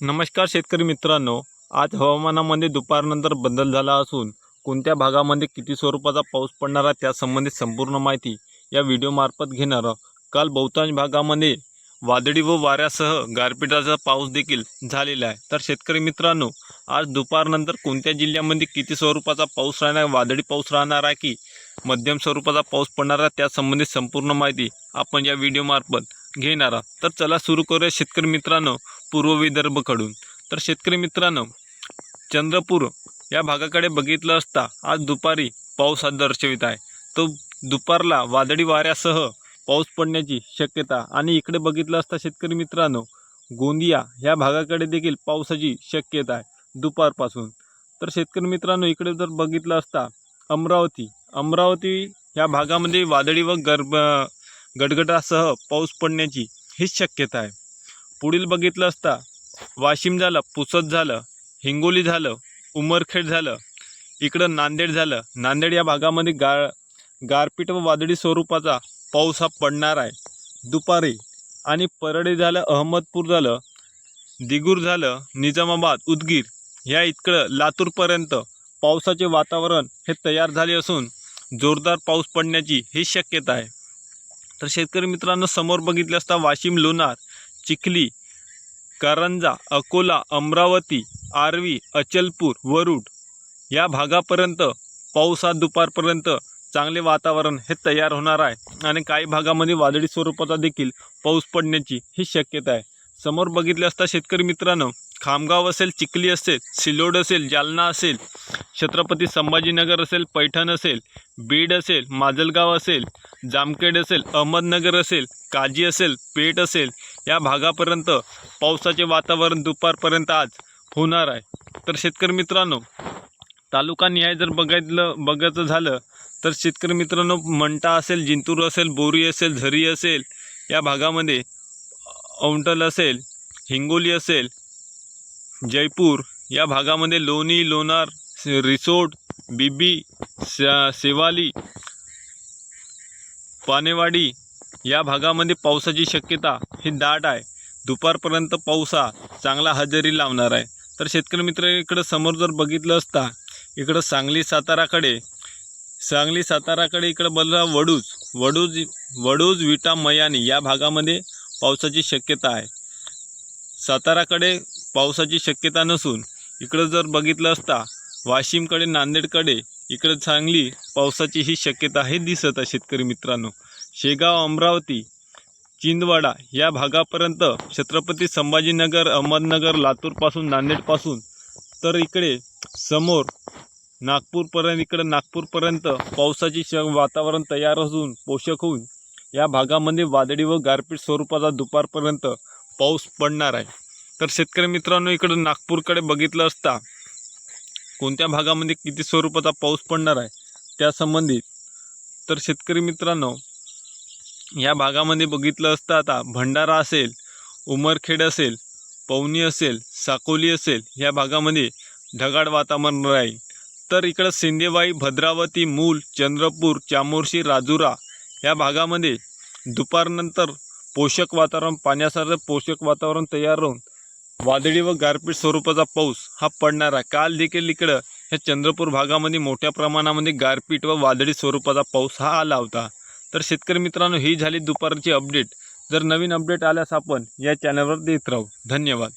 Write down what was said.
नमस्कार शेतकरी मित्रांनो आज हवामानामध्ये दुपारनंतर बदल झाला असून कोणत्या भागामध्ये किती स्वरूपाचा पाऊस पडणार आहे त्यासंबंधित संपूर्ण माहिती या व्हिडिओमार्फत घेणार काल बहुतांश भागामध्ये वादळी व वाऱ्यासह गारपिटाचा पाऊस देखील झालेला आहे. तर शेतकरी मित्रांनो आज दुपारनंतर कोणत्या जिल्ह्यामध्ये किती स्वरूपाचा पाऊस राहणार वादळी पाऊस राहणार आहे की मध्यम स्वरूपाचा पाऊस पडणार आहे त्यासंबंधित संपूर्ण माहिती आपण या व्हिडिओमार्फत घेणार आहोत. तर चला सुरू करूया शेतकरी मित्रांनो पूर्व विदर्भकडून. तर शेतकरी मित्रांनो चंद्रपूर या भागाकडे बघितलं असता आज दुपारी पाऊस हा दर्शवित आहे. तो दुपारला वादळी वाऱ्यासह पाऊस पडण्याची शक्यता आणि इकडे बघितलं असता शेतकरी मित्रांनो गोंदिया ह्या भागाकडे देखील पावसाची शक्यता आहे दुपारपासून. तर शेतकरी मित्रांनो इकडे जर बघितलं असता अमरावती अमरावती ह्या भागामध्ये वादळी व गर्भ गडगडासह पाऊस पडण्याची हीच शक्यता आहे. पुढील बघितलं असता वाशिम झालं पुसद झालं हिंगोली झालं उमरखेड झालं इकडं नांदेड झालं. नांदेड या भागामध्ये गा गारपीट व वादळी स्वरूपाचा पाऊस हा पडणार आहे. दुपारी आणि परळी झालं अहमदपूर झालं दिगूर झालं निजामाबाद उदगीर ह्या इकडं लातूरपर्यंत पावसाचे वातावरण हे तयार झाले असून जोरदार पाऊस पडण्याची ही शक्यता आहे. तर शेतकरी मित्रांनो समोर बघितले असता वाशिम लोणार चिखली कारंजा अकोला अमरावती आर्वी अचलपूर वरुड या भागापर्यंत पावसात दुपारपर्यंत चांगले वातावरण हे तयार होणार आहे. आणि काही भागामध्ये वादळी स्वरूपाचा देखील पाऊस पडण्याची ही शक्यता आहे. समोर बघितले असता शेतकरी मित्रांनो खामगाव असेल चिखली असेल सिल्लोड असेल जालना असेल छत्रपती संभाजीनगर असेल पैठण असेल बीड असेल माजलगाव असेल जामखेड असेल अहमदनगर असेल काजी असेल पेठ असेल या भागापर्यंत पावसाचे वातावरण दुपारपर्यंत आज होणार आहे. तर शेतकरी मित्रांनो तालुकानिहाय जर बघायचं बघायचं झालं तर शेतकरी मित्रांनो मंटा असेल जिंतूर असेल बोरी असेल झरी असेल या भागामध्ये औंटल असेल हिंगोली असेल जयपूर या भागामध्ये लोणी लोणार रिसोड बिबी स- सेवाली पानेवाडी या भागामध्ये पावसाची शक्यता ही दाट आहे. दुपारपर्यंत पावसा चांगला हजेरी लावणार आहे. तर शेतकरी मित्र इकडं समोर जर बघितलं असता इकडं सांगली साताराकडे सांगली साताराकडे इकडं बघा वडूज वडूज वडूज विटा मयानी या भागामध्ये पावसाची शक्यता आहे. साताराकडे पावसाची शक्यता नसून इकडं जर बघितलं असता वाशिमकडे नांदेडकडे इकडं चांगली पावसाची ही शक्यता हे दिसत आहे शेतकरी मित्रांनो. शेगाव अमरावती चिंदवाडा या भागापर्यंत छत्रपती संभाजीनगर अहमदनगर लातूरपासून नांदेडपासून तर इकडे समोर नागपूरपर्यंत इकडं नागपूरपर्यंत पावसाची श वातावरण तयार असून पोषक होऊन या भागामध्ये वादळी व गारपीट स्वरूपाचा दुपारपर्यंत पाऊस पडणार आहे. तर शेतकरी मित्रांनो इकडं नागपूरकडे बघितलं असता कोणत्या भागामध्ये किती स्वरूपाचा पाऊस पडणार आहे त्यासंबंधित तर शेतकरी मित्रांनो या भागामध्ये बघितलं असतं आता भंडारा असेल उमरखेड असेल पवनी असेल साकोली असेल या भागामध्ये ढगाळ वातावरण राहील. तर इकडं सिंदेवाई भद्रावती मूल चंद्रपूर चामोर्शी राजुरा या भागामध्ये दुपारनंतर पोषक वातावरण पाण्यासारखं पोषक वातावरण तयार होऊन वादळी व गारपीट स्वरूपाचा पाऊस हा पडणार. आहे काल देखील इकडं ह्या चंद्रपूर भागामध्ये मोठ्या प्रमाणामध्ये गारपीट व वादळी स्वरूपाचा पाऊस हा आला होता. तर शेतकरी मित्रांनो ही झाली दुपारची अपडेट. जर नवीन अपडेट आल्यास आपण या चॅनलवर देत राहू. धन्यवाद.